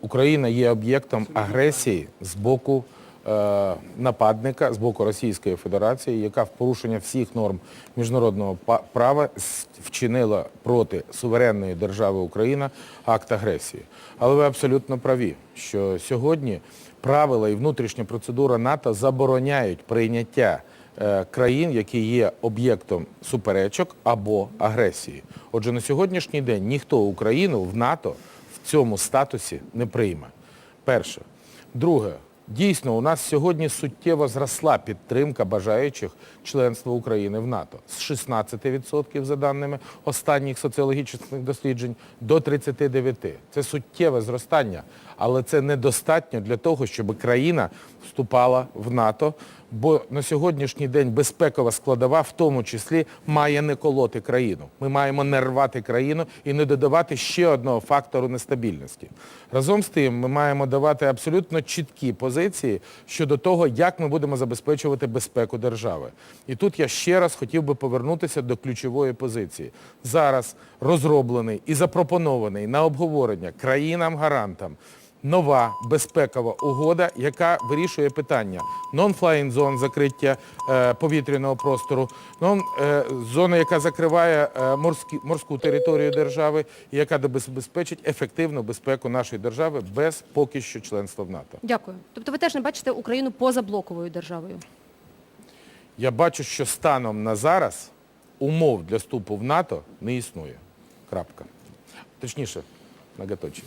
Україна є об'єктом агресії з боку е, нападника, з боку Російської Федерації, яка в порушення всіх норм міжнародного права вчинила проти суверенної держави Україна акт агресії. Але ви абсолютно праві, що сьогодні правила і внутрішня процедура НАТО забороняють прийняття е, країн, які є об'єктом суперечок або агресії. Отже, на сьогоднішній день ніхто Україну в НАТО цьому статусі не прийме. Перше. Друге, дійсно, у нас сьогодні суттєво зросла підтримка бажаючих членства України в НАТО з 16% за даними останніх соціологічних досліджень до 39%. Це суттєве зростання, але це недостатньо для того, щоб країна вступала в НАТО, бо на сьогоднішній день безпекова складова в тому числі має не колоти країну. Ми маємо не рвати країну і не додавати ще одного фактору нестабільності. Разом з тим ми маємо давати абсолютно чіткі позиції щодо того, як ми будемо забезпечувати безпеку держави. І тут я ще раз хотів би повернутися до ключової позиції. Зараз розроблений і запропонований на обговорення країнам-гарантам нова безпекова угода, яка вирішує питання non-flying zone, закриття е, повітряного простору, non, е, зона, яка закриває е, морські, морську територію держави і яка забезпечить ефективну безпеку нашої держави без поки що членства в НАТО. Дякую. Тобто ви теж не бачите Україну позаблоковою державою? Я бачу, що станом на зараз умов для вступу в НАТО не існує. Крапка. Точніше, многоточие.